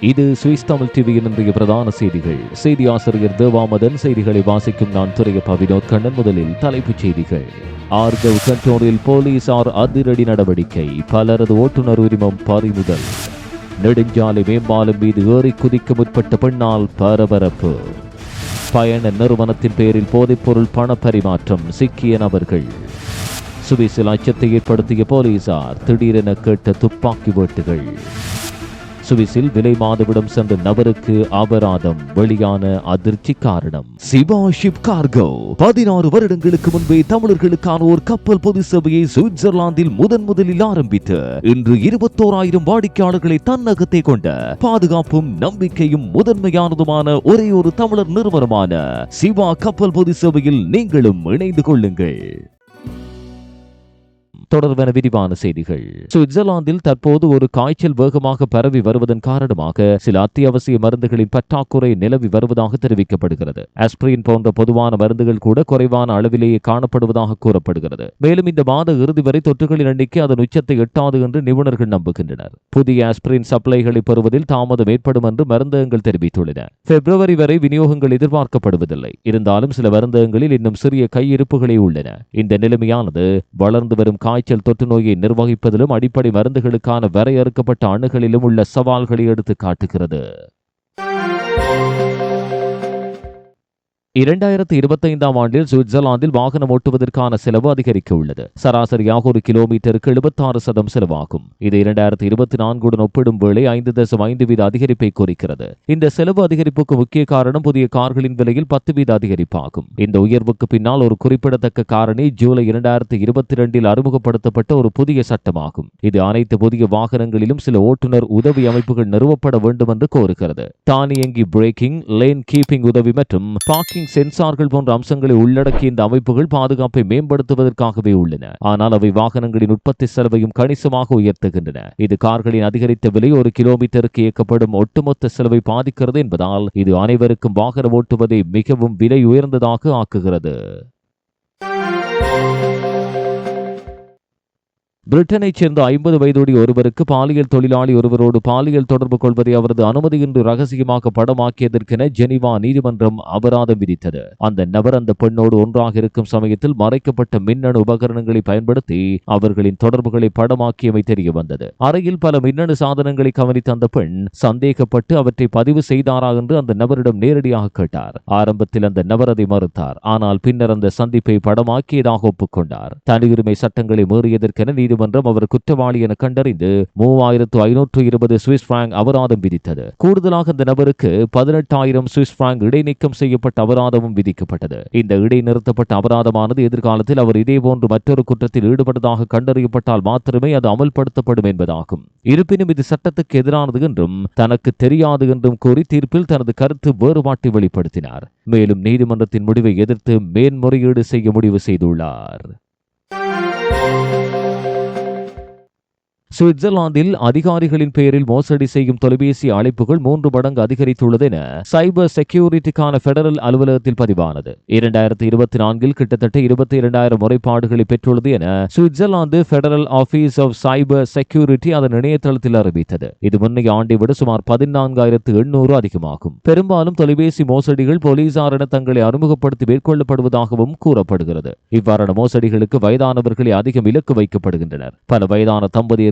இது சுவிஸ் தமிழ் டிவியின் இன்றைய பிரதான செய்திகள். செய்தி ஆசிரியர் தேவாமதன் செய்திகளை வாசிக்கும் நான் துறையப்பா வினோத் கண்ணன். முதலில் தலைப்புச் செய்திகள். ஆர்கவ் கண்டோரில் போலீசார் அதிரடி நடவடிக்கை. பலரது ஓட்டுநர் உரிமம் பறிமுதல். நெடுஞ்சாலை மேம்பாலம் மீது ஏறி குதிக்க முற்பட்ட பெண்ணால் பரபரப்பு. பயண நிறுவனத்தின் பேரில் போதைப்பொருள் பண பரிமாற்றம் சிக்கிய நபர்கள். சுவிஸில் அச்சத்தை ஏற்படுத்திய போலீசார் திடீரென கேட்ட துப்பாக்கி வேட்டுகள். சுவிஸில் விலை மாதவிடம் சென்ற நபருக்கு அபராதம் வெளியான அதிர்ச்சி காரணம். சிவா ஷிப் கார்கோ பதினாறு வருடங்களுக்கு முன்பே தமிழர்களுக்கான ஒரு கப்பல் பொது சேவையை சுவிட்சர்லாந்தில் முதன் முதலில் ஆரம்பித்து இன்று இருபத்தோராயிரம் வாடிக்கையாளர்களை தன்னகத்தை கொண்ட பாதுகாப்பும் நம்பிக்கையும் முதன்மையானதுமான ஒரே ஒரு தமிழர் நிறுவனமான சிவா கப்பல் பொது சேவையில் நீங்களும் இணைந்து கொள்ளுங்கள். தொடர்பான விரிவான செய்திகள். சுவிட்சர்லாந்தில் தற்போது ஒரு காய்ச்சல் வேகமாக பரவி வருவதன் காரணமாக சில அத்தியாவசிய மருந்துகளின் பற்றாக்குறை நிலவி வருவதாக தெரிவிக்கப்படுகிறது. ஆஸ்பிரின் போன்ற பொதுவான மருந்துகள் கூட குறைவான அளவிலேயே காணப்படுவதாக கூறப்படுகிறது. மேலும் இந்த மாத இறுதி வரை தொற்றுகளின் எண்ணிக்கை அதன் உச்சத்தை எட்டாது என்று நிபுணர்கள் நம்புகின்றனர். புதிய ஆஸ்பிரின் சப்ளைகளை பெறுவதில் தாமதம் ஏற்படும் என்று மருந்தகங்கள் தெரிவித்துள்ளன. பிப்ரவரி வரை விநியோகங்கள் எதிர்பார்க்கப்படுவதில்லை. இருந்தாலும் சில மருந்தகங்களில் இன்னும் சிறிய கையிருப்புகளே உள்ளன. இந்த நிலைமையானது வளர்ந்து வரும் காய்ச்சல் தொற்று நோயை நிர்வகிப்பதிலும் அடிப்படை மருந்துகளுக்கான வரையறுக்கப்பட்ட அணுகளிலும் உள்ள சவால்களை எடுத்து காட்டுகிறது. இரண்டாயிரத்து இருபத்தைந்தாம் ஆண்டில் சுவிட்சர்லாந்தில் வாகனம் ஓட்டுவதற்கான செலவு அதிகரிக்க உள்ளது சராசரியாக ஒரு கிலோமீட்டருக்கு எழுபத்தாறு சதம் செலவாகும். இது இரண்டாயிரத்து இருபத்தி நான்குடன் ஒப்பிடும் வேளை ஐந்து தசம் ஐந்து வீத அதிகரிப்பை குறிக்கிறது. இந்த செலவு அதிகரிப்புக்கு முக்கிய காரணம் புதிய கார்களின் விலையில் பத்து வீத அதிகரிப்பாகும். இந்த உயர்வுக்கு பின்னால் ஒரு குறிப்பிடத்தக்க காரணி ஜூலை இரண்டாயிரத்து இருபத்தி இரண்டில் அறிமுகப்படுத்தப்பட்ட ஒரு புதிய சட்டமாகும். இது அனைத்து புதிய வாகனங்களிலும் சில ஓட்டுநர் உதவி அமைப்புகள் நிறுவப்பட வேண்டும் என்று கோருகிறது. தானியங்கி பிரேக்கிங் லேன் கீப்பிங் உதவி மற்றும் பார்க்கிங் சென்சார்கள் போன்ற அம்சங்களை உள்ளடக்கிய இந்த அமைப்புகள் பாதுகாப்பை மேம்படுத்துவதற்காகவே உள்ளன. ஆனால் அவை வாகனங்களின் உற்பத்தி செலவையும் கணிசமாக உயர்த்துகின்றன. இது கார்களின் அதிகரித்த விலை ஒரு கிலோமீட்டருக்கு இயக்கப்படும் ஒட்டுமொத்த செலவை பாதிக்கிறது என்பதால் இது அனைவருக்கும் வாகனம் ஓட்டுவதை மிகவும் விலை உயர்ந்ததாக ஆக்குகிறது. பிரிட்டனைச் சேர்ந்த ஐம்பது வயதுடைய ஒருவருக்கு பாலியல் தொழிலாளி ஒருவரோடு பாலியல் தொடர்பு கொள்வதை அவரது அனுமதியின்றி ரகசியமாக படமாக்கியதற்கென ஜெனிவா நீதிமன்றம் அபராதம் விதித்தது. அந்த நபர் அந்த பெண்ணோடு ஒன்றாக இருக்கும் சமயத்தில் மறைக்கப்பட்ட மின்னணு உபகரணங்களை பயன்படுத்தி அவர்களின் தொடர்புகளை படமாக்கியமை தெரிய வந்தது அறையில் பல மின்னணு சாதனங்களை கவனித்த அந்த பெண் சந்தேகப்பட்டு அவற்றை பதிவு செய்தாரா என்று அந்த நபரிடம் நேரடியாக கேட்டார். ஆரம்பத்தில் அந்த நபர் அதை மறுத்தார். ஆனால் பின்னர் அந்த சந்திப்பை படமாக்கியதாக ஒப்புக்கொண்டார். தனியுரிமை சட்டங்களை மீறியதற்கென நீதிமன்றம் அவர் குற்றவாளி என கண்டறிந்து மூவாயிரத்து ஐநூற்று இருபது சுவிஸ் பிராங்க் அபராதம் விதித்தது. கூடுதலாக அந்த நபருக்கு பதினெட்டாயிரம் சுவிஸ் பிராங்க் இடைநீக்கம் செய்யப்பட்ட அபராதமும் விதிக்கப்பட்டது. இந்த இடைநிறுத்தப்பட்ட அபராதமானது எதிர்காலத்தில் அவர் இதேபோன்று மற்றொரு குற்றத்தில் ஈடுபட்டதாக கண்டறியப்பட்டால் மாத்திரமே அது அமல்படுத்தப்படும் என்பதாகும். இருப்பினும் இது சட்டத்துக்கு எதிரானது என்றும் தனக்கு தெரியாது என்றும் கூறி தீர்ப்பில் தனது கருத்து வேறுபாட்டை வெளிப்படுத்தினார். மேலும் நீதிமன்றத்தின் முடிவை எதிர்த்து மேன்முறையீடு செய்ய முடிவு செய்துள்ளார். சுவிட்சர்லாந்தில் அதிகாரிகளின் பெயரில் மோசடி செய்யும் தொலைபேசி அழைப்புகள் மூன்று மடங்கு அதிகரித்துள்ளது என சைபர் செக்யூரிட்டிக்கான பெடரல் அலுவலகத்தில் பதிவானது. இரண்டாயிரத்தி இருபத்தி நான்கில் கிட்டத்தட்ட இருபத்தி இரண்டாயிரம் முறைப்பாடுகளை பெற்றுள்ளது என Switzerland federal office of cyber security அதன் இணையதளத்தில் அறிவித்தது. இது முன்னைய ஆண்டை விட சுமார் பதினான்காயிரத்து எண்ணூறு அதிகமாகும். பெரும்பாலும் தொலைபேசி மோசடிகள் போலீசார் என தங்களை அறிமுகப்படுத்தி மேற்கொள்ளப்படுவதாகவும் கூறப்படுகிறது. இவ்வாறான மோசடிகளுக்கு வயதானவர்களே அதிகம் இலக்கு வைக்கப்படுகின்றனர். பல வயதான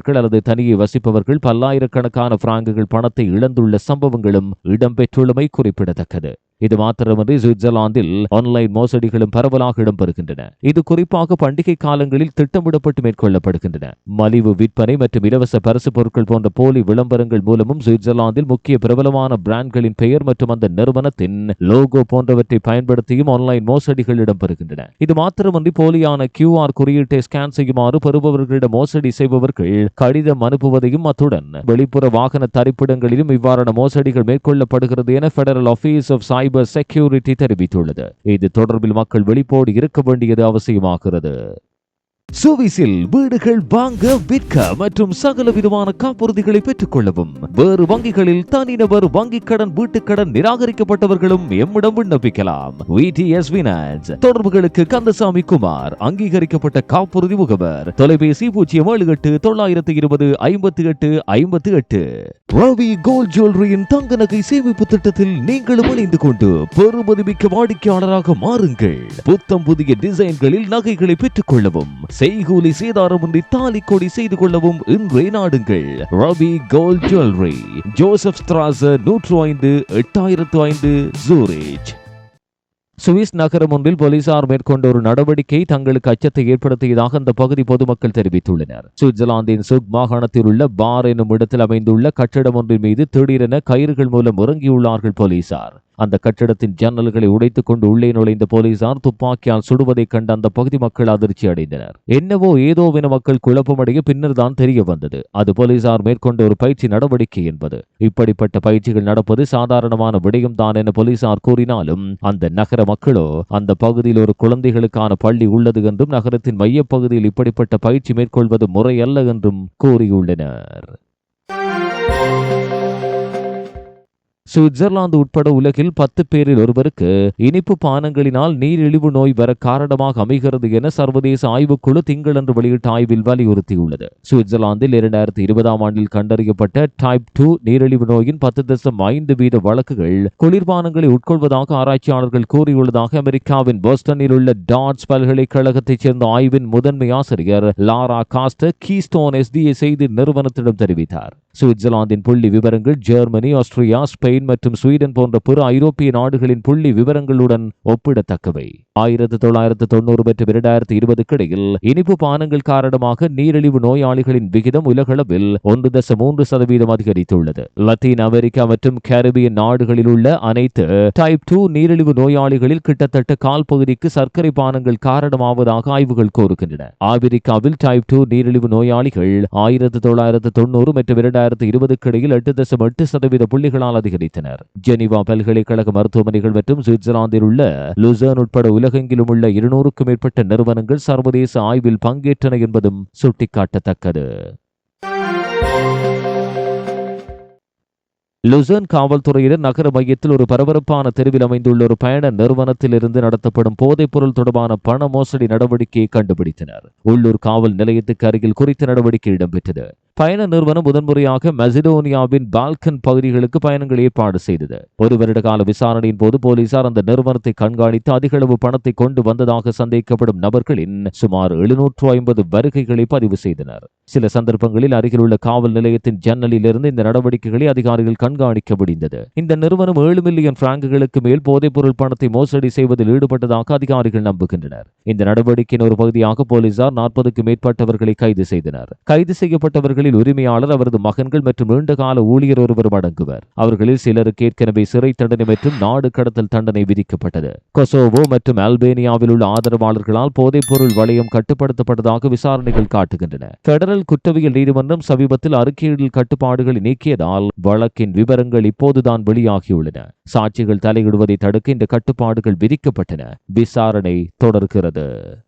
வசிப்பவர்கள் அல்லது தனியே வசிப்பவர்கள் பல்லாயிரக்கணக்கான பிராங்குகள் பணத்தை இழந்துள்ள சம்பவங்களும் இடம்பெற்றுள்ளமை குறிப்பிடத்தக்கது. இது மாத்திரமன்றி சுவிட்சர்லாந்தில் ஆன்லைன் மோசடிகளும் பரவலாக இடம்பெறுகின்றன. இது குறிப்பாக பண்டிகை காலங்களில் திட்டமிடப்பட்டு மேற்கொள்ளப்படுகின்றன. மலிவு விற்பனை மற்றும் இலவச பரிசு பொருட்கள் போன்ற போலி விளம்பரங்கள் மூலமும் சுவிட்சர்லாந்தில் முக்கிய பிரபலமான பிராண்ட்களின் பெயர் மற்றும் அந்த நிறுவனத்தின் லோகோ போன்றவற்றை பயன்படுத்தியும் ஆன்லைன் மோசடிகள் இடம்பெறுகின்றன. இது மாத்திரமன்றி போலியான கியூஆர் குறியீட்டை ஸ்கேன் செய்யுமாறு பெறுபவர்களிடம் மோசடி செய்பவர்கள் கடிதம் அனுப்புவதையும் அத்துடன் வெளிப்புற வாகன தரிப்பிடங்களிலும் இவ்வாறான மோசடிகள் மேற்கொள்ளப்படுகிறது என federal office of cyber security தெரிவித்துள்ளது. இது தொடர்பில் மக்கள் வெளிப்போடு இருக்க வேண்டியது அவசியமாகிறது. சுவிசில் வீடுகள் வாங்க விற்க மற்றும் சகல விதமான காப்புறுதிகளை பெற்றுக் கொள்ளவும். வேறு வங்கிகளில் தனிநபர் வங்கிக் கடன் வீட்டுக் கடன் நிராகரிக்கப்பட்டவர்களும் எம்மிடம் விண்ணப்பிக்கலாம். தொடர்புகளுக்கு கந்தசாமி குமார் அங்கீகரிக்கப்பட்ட காப்புறுதி முகவர். தொலைபேசி பூஜ்ஜியம் ஏழு எட்டு தொள்ளாயிரத்து இருபது ஐம்பத்தி எட்டு ஐம்பத்தி எட்டு ரவி கோல்ட் ஜுவல்லரியின் தங்க நகை சேமிப்பு திட்டத்தில் நீங்களும் இணைந்து கொண்டு பெருமதிமிக்க வாடிக்கையாளராக மாறுங்கள். புத்தம் புதிய டிசைன்களில் நகைகளை பெற்றுக் கொள்ளவும். செய்கூலி சேதாரமின்றி தாலி கொடி செய்து கொள்ளவும் இன்றே நாடுங்கள். ரவி கோல்ட் ஜுவல்லரி ஜோசப் ஸ்திராச நூற்று ஐந்து எட்டாயிரத்து ஐந்து ஜூரேஜ் சுவிஸ் நகரம் ஒன்றில் போலீசார் மேற்கொண்ட ஒரு நடவடிக்கை தங்களுக்கு அச்சத்தை ஏற்படுத்தியதாக அந்த பகுதி பொதுமக்கள் தெரிவித்துள்ளனர். சுவிட்சர்லாந்தின் சுக் மாகாணத்தில் உள்ள பார் எனும் இடத்தில் அமைந்துள்ள கட்டிடம் ஒன்றின் மீது திடீரென கயிறுகள் மூலம் இறங்கியுள்ளார்கள் போலீசார். அந்த கட்டிடத்தின் ஜன்னல்களை உடைத்துக் கொண்டு உள்ளே நுழைந்த போலீசார் துப்பாக்கியால் சுடுவதைக் கண்ட அந்த பகுதி மக்கள் அதிர்ச்சி அடைந்தனர். என்னவோ ஏதோவென மக்கள் குழப்பமடைய பின்னர் தான் தெரிய வந்தது. அது போலீசார் மேற்கொண்ட ஒரு பயிற்சி நடவடிக்கை என்பது. இப்படிப்பட்ட பயிற்சிகள் நடப்பது சாதாரணமான விடயம் தான் என போலீசார் கூறினாலும் அந்த நகர மக்களோ அந்த பகுதியில் ஒரு குழந்தைகளுக்கான பள்ளி உள்ளது என்றும் நகரத்தின் மையப்பகுதியில் இப்படிப்பட்ட பயிற்சி மேற்கொள்வது முறையல்ல என்றும் கூறியுள்ளனர். சுவிட்சர்லாந்து உட்பட உலகில் பத்து பேரில் ஒருவருக்கு இனிப்பு பானங்களினால் நீரிழிவு நோய் வர காரணமாக அமைகிறது என சர்வதேச ஆய்வுக்குழு திங்களன்று வெளியிட்ட ஆய்வில் வலியுறுத்தியுள்ளது. சுவிட்சர்லாந்தில் இரண்டாயிரத்தி இருபதாம் ஆண்டில் கண்டறியப்பட்ட டைப் டூ நீரிழிவு நோயின் பத்து தசம் ஐந்து வீத வழக்குகள் குளிர்பானங்களை உட்கொள்வதாக ஆராய்ச்சியாளர்கள் கூறியுள்ளதாக அமெரிக்காவின் போஸ்டனில் உள்ள டாட்ஸ் பல்கலைக்கழகத்தைச் சேர்ந்த ஆய்வின் முதன்மை ஆசிரியர் லாரா காஸ்டர் கீஸ்டோன் எஸ்டிஏ செய்தி நிறுவனத்திடம் தெரிவித்தார். சுவிட்சர்லாந்தின் புள்ளி விவரங்கள் ஜெர்மனி ஆஸ்திரியா ஸ்பெயின் மற்றும் ஸ்வீடன் போன்ற பிற ஐரோப்பிய நாடுகளின் புள்ளி விவரங்களுடன் ஒப்பிடத்தக்கவை. ஆயிரத்தி தொள்ளாயிரத்து தொண்ணூறு மற்றும் இரண்டாயிரத்தி இருபதுக்கு இடையில் இனிப்பு பானங்கள் காரணமாக நீரிழிவு நோயாளிகளின் விகிதம் உலகளவில் ஒன்று தச மூன்று சதவீதம் அதிகரித்துள்ளது. லத்தீன் அமெரிக்கா மற்றும் கேரிபியன் நாடுகளில் உள்ள அனைத்து டைப் டூ நீரிழிவு நோயாளிகளில் கிட்டத்தட்ட கால் பகுதிக்கு சர்க்கரை பானங்கள் காரணமாவதாக ஆய்வுகள் கோருகின்றன ஆப்பிரிக்காவில் டைப் டூ நீரிழிவு நோயாளிகள் ஆயிரத்தி தொள்ளாயிரத்து தொண்ணூறு மற்றும் இரண்டாயிரத்தி இருபதுக்கு இடையில் எட்டு தசம் எட்டு சதவீத புள்ளிகளால் அதிகரித்தனர். ஜெனிவா பல்கலைக்கழக மருத்துவமனைகள் மற்றும் சுவிட்சர்லாந்தில் உள்ள லுசர்ன் உட்பட உலகெங்கிலும் உள்ள இருநூறுக்கும் மேற்பட்ட நிறுவனங்கள் சர்வதேச ஆய்வில் பங்கேற்றன என்பதும் சுட்டிக்காட்டத்தக்கது. லுசர்ன் காவல்துறையினர் நகர மையத்தில் ஒரு பரபரப்பான தெருவில் அமைந்துள்ள ஒரு பயண நிறுவனத்திலிருந்து நடத்தப்படும் போதைப்பொருள் தொடர்பான பண மோசடி நடவடிக்கையை கண்டுபிடித்தனர். உள்ளூர் காவல் நிலையத்துக்கு அருகில் குறித்த நடவடிக்கை இடம்பெற்றது. பயண நிறுவனம் முதன்முறையாக மெசிடோனியாவின் பால்கன் பகுதிகளுக்கு பயணங்கள் ஏற்பாடு செய்தது. ஒரு வருட கால விசாரணையின் போது போலீசார் அந்த நிறுவனத்தை கண்காணித்து அதிகளவு பணத்தை கொண்டு வந்ததாக சந்தேகிக்கப்படும் நபர்களின் சுமார் எழுநூற்று ஐம்பது வருகைகளை பதிவு செய்தனர். சில சந்தர்ப்பங்களில் அருகிலுள்ள காவல் நிலையத்தின் ஜன்னலிலிருந்து இந்த நடவடிக்கைகளை அதிகாரிகள் கண்காணிக்க முடிந்தது. இந்த நிறுவனம் ஏழு மில்லியன் பிராங்குகளுக்கு மேல் போதைப்பொருள் பணத்தை மோசடி செய்வதில் ஈடுபட்டதாக அதிகாரிகள் நம்புகின்றனர். இந்த நடவடிக்கையின் ஒரு பகுதியாக போலீசார் நாற்பதுக்கு மேற்பட்டவர்களை கைது செய்தனர். கைது செய்யப்பட்டவர்களில் உரிமையாளர் அவரது மகன்கள் மற்றும் நீண்டகால ஊழியர் ஒருவரும் அடங்குவர். அவர்களில் சிலருக்கு ஏற்கனவே சிறை தண்டனை மற்றும் நாடு கடத்தல் தண்டனை விதிக்கப்பட்டது. கொசோவோ மற்றும் அல்பேனியாவில் உள்ள ஆதரவாளர்களால் போதைப்பொருள் வளையம் கட்டுப்படுத்தப்பட்டதாக விசாரணைகள் காட்டுகின்றன. பெடரல் குற்றவியல் நீதிமன்றம் சமீபத்தில் அறிக்கையிடல் கட்டுப்பாடுகளை நீக்கியதால் வழக்கின் விவரங்கள் இப்போதுதான் வெளியாகியுள்ளன. சாட்சிகள் தலையிடுவதை தடுக்க இந்த கட்டுப்பாடுகள் விதிக்கப்பட்டன. விசாரணை தொடர்கிறது.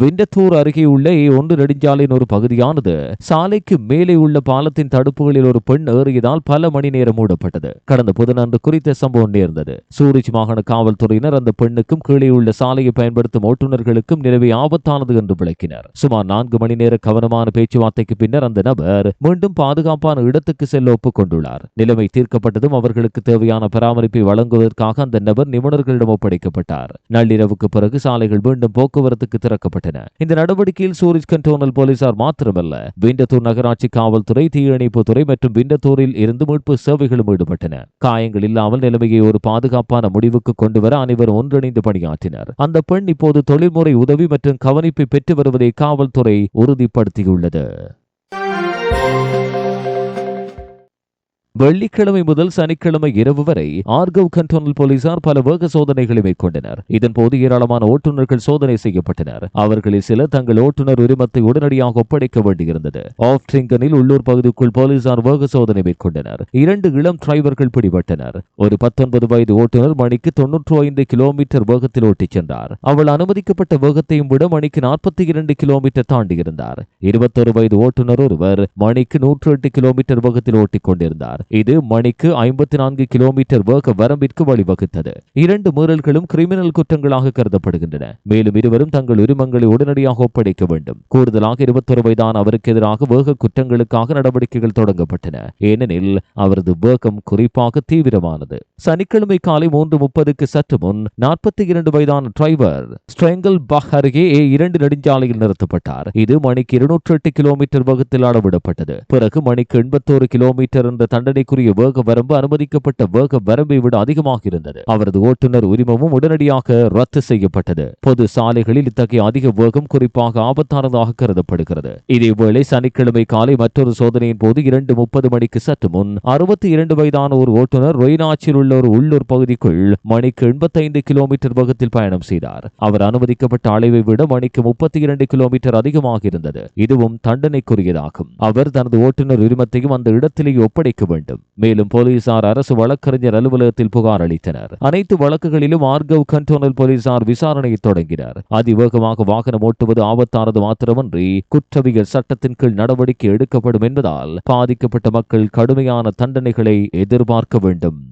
வெண்டத்தூர் அருகே உள்ள ஒன்று நெடுஞ்சாலையின் ஒரு பகுதியானது சாலைக்கு மேலே உள்ள பாலத்தின் தடுப்புகளில் ஒரு பெண் ஏறியதால் பல மணி நேரம் மூடப்பட்டது. கடந்த புதனன்று குறித்த சம்பவம் நேர்ந்தது. சூரிச் மாகாண காவல்துறையினர் அந்த பெண்ணுக்கும் கீழே உள்ள சாலையை பயன்படுத்தும் ஓட்டுநர்களுக்கும் நிலவை ஆபத்தானது என்று விளக்கினர். சுமார் நான்கு மணி நேர கவனமான பேச்சுவார்த்தைக்கு பின்னர் அந்த நபர் மீண்டும் பாதுகாப்பான இடத்துக்கு செல்ல ஒப்புக்கொண்டுள்ளார். நிலைமை தீர்க்கப்பட்டதும் அவர்களுக்கு தேவையான பராமரிப்பை வழங்குவதற்காக அந்த நபர் நிபுணர்களிடம் ஒப்படைக்கப்பட்டார். நள்ளிரவுக்கு பிறகு சாலைகள் மீண்டும் போக்குவரத்துக்கு செய்யப்பட்டன இந்த நடவடிக்கையில் சூரிஜ் கண்டோனல் போலீசார் மாத்திரமல்ல. விண்டத்தூர் நகராட்சி காவல்துறை தீயணைப்பு துறை மற்றும் விண்டத்தூரில் இருந்து மீட்பு சேவைகளும் ஈடுபட்டன. காயங்கள் இல்லாமல் நிலைமையை ஒரு பாதுகாப்பான முடிவுக்கு கொண்டுவர அனைவரும் ஒன்றிணைந்து பணியாற்றினர். அந்த பெண் இப்போது தொழில்முறை உதவி மற்றும் கவனிப்பை பெற்று வருவதை காவல்துறை உறுதிப்படுத்தியுள்ளது. வெள்ளிக்கிழமை முதல் சனிக்கிழமை இரவு வரை ஆர்கவ் கண்டோனல் போலீசார் பல வேக சோதனைகளை மேற்கொண்டனர். இதன்போது ஏராளமான ஓட்டுநர்கள் சோதனை செய்யப்பட்டனர். அவர்களில் சிலர் தங்கள் ஓட்டுநர் உரிமத்தை உடனடியாக ஒப்படைக்க வேண்டியிருந்தது. ஆஃப் ட்ரிங்கனில் உள்ளூர் பகுதிக்குள் போலீசார் வேக சோதனை மேற்கொண்டனர். இரண்டு இளம் டிரைவர்கள் பிடிபட்டனர். ஒரு பத்தொன்பது வயது ஓட்டுநர் மணிக்கு தொன்னூற்று ஐந்து கிலோமீட்டர் வேகத்தில் ஓட்டிச் சென்றார். அவள் அனுமதிக்கப்பட்ட வேகத்தையும் விட மணிக்கு நாற்பத்தி இரண்டு கிலோமீட்டர் தாண்டி இருந்தார் இருபத்தொரு வயது ஓட்டுநர் ஒருவர் மணிக்கு நூற்று எட்டு கிலோமீட்டர் வேகத்தில் ஓட்டிக் கொண்டிருந்தார். இது மணிக்கு ஐம்பத்தி நான்கு கிலோமீட்டர் வேக வரம்பிற்கு வழிவகுத்தது. இரண்டு மீறல்களும் கிரிமினல் குற்றங்களாக கருதப்படுகின்றன. மேலும் இருவரும் தங்கள் உரிமங்களை உடனடியாக ஒப்படைக்க வேண்டும். கூடுதலாக இருபத்தொரு வயதான அவருக்கு எதிராக வேக குற்றங்களுக்காக நடவடிக்கைகள் தொடங்கப்பட்டன. ஏனெனில் அவரது வேகம் குறிப்பாக தீவிரமானது. சனிக்கிழமை காலை மூன்று முப்பதுக்கு சற்று முன் நாற்பத்தி இரண்டு வயதான டிரைவர் ஸ்ட்ரெங்கல் பஹ் அருகே இரண்டு நெடுஞ்சாலையில் நிறுத்தப்பட்டார். இது மணிக்கு இருநூற்றி எட்டு கிலோமீட்டர் வேகத்தில் அளவிடப்பட்டது. பிறகு மணிக்கு எண்பத்தோரு கிலோமீட்டர் என்ற தண்டனை தண்டனைக்குரிய வேக வரம்பு அனுமதிக்கப்பட்ட வேக வரம்பை விட அதிகமாக இருந்தது. அவரது ஓட்டுநர் உரிமமும் உடனடியாக ரத்து செய்யப்பட்டது. பொது சாலைகளில் இத்தகைய அதிக வேகம் குறிப்பாக ஆபத்தானதாக கருதப்படுகிறது. இதேவேளை சனிக்கிழமை காலை மற்றொரு சோதனையின் போது இரண்டு முப்பது மணிக்கு சற்று முன் அறுபத்தி இரண்டு வயதான ஒரு ஓட்டுநர் ரொய்னாச்சில் உள்ள ஒரு உள்ளூர் பகுதிக்குள் மணிக்கு எண்பத்தைந்து கிலோமீட்டர் வேகத்தில் பயணம் செய்தார். அவர் அனுமதிக்கப்பட்ட அளவை விட மணிக்கு முப்பத்தி இரண்டு கிலோமீட்டர் அதிகமாக இருந்தது. இதுவும் தண்டனைக்குரியதாகும். அவர் தனது ஓட்டுநர் உரிமத்தையும் அந்த இடத்திலேயே ஒப்படைக்க வேண்டும். வேண்டும். மேலும் போலீசார் அரசு வழக்கறிஞர் அலுவலகத்தில் புகார் அளித்தனர். அனைத்து வழக்குகளிலும் ஆர்கவ் கண்டோனல் போலீசார் விசாரணையை தொடங்கினர். அதிவேகமாக வாகனம் ஓட்டுவது ஆபத்தானது மாத்திரமன்றி குற்றவியல் சட்டத்தின் கீழ் நடவடிக்கை எடுக்கப்படும் என்பதால் பாதிக்கப்பட்ட மக்கள் கடுமையான தண்டனைகளை எதிர்பார்க்க வேண்டும்.